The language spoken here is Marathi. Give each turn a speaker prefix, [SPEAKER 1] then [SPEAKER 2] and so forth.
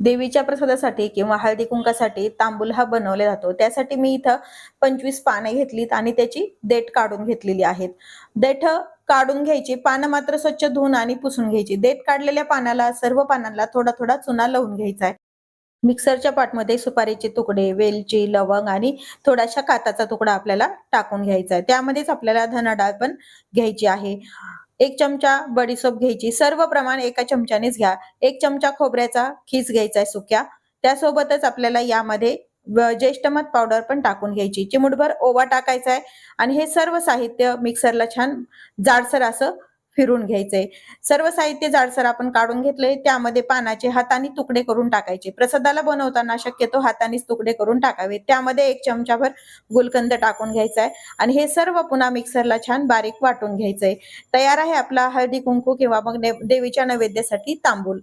[SPEAKER 1] देवीच्या प्रसादासाठी किंवा हळदी कुंकासाठी तांबूल हा बनवला जातो. त्यासाठी मी इथं पंचवीस पाने घेतलीत आणि त्याची देठ काढून घेतलेली आहेत. देठ काढून घ्यायची पानं मात्र स्वच्छ धुवून आणि पुसून घ्यायची. देठ काढलेल्या पानाला सर्व पानांना थोडा थोडा चुना लावून घ्यायचा आहे. मिक्सरच्या पाटमध्ये सुपारीचे तुकडे वेलची लवंग आणि थोडाशा काताचा तुकडा आपल्याला टाकून घ्यायचा आहे. त्यामध्येच आपल्याला धनाडाळ पण घ्यायची आहे. एक चमचा बडीसोप घ्यायची. सर्व प्रमाण एका चमच्यानेच घ्या. एक चमचा खोबऱ्याचा खीस घ्यायचा आहे सुक्या. त्यासोबतच आपल्याला यामध्ये ज्येष्ठमध ज्येष्ठ पावडर पण टाकून घ्यायची. चिमुटभर ओवा टाकायचा आहे. आणि हे सर्व साहित्य मिक्सरला छान जाडसर असं फिरून घ्यायचंय सर्व साहित्य जाडसर आपण काढून घेतले त्यामध्ये पानाचे हाताने तुकडे करून टाकायचे. प्रसादाला बनवताना शक्यतो हातानेच तुकडे करून टाकावे. त्यामध्ये एक चमचाभर गुलकंद टाकून घ्यायचा आहे आणि हे सर्व पुन्हा मिक्सरला छान बारीक वाटून घ्यायचंय. तयार आहे आपला हळदी कुंकू किंवा मग देवीच्या नैवेद्यासाठी तांबूल.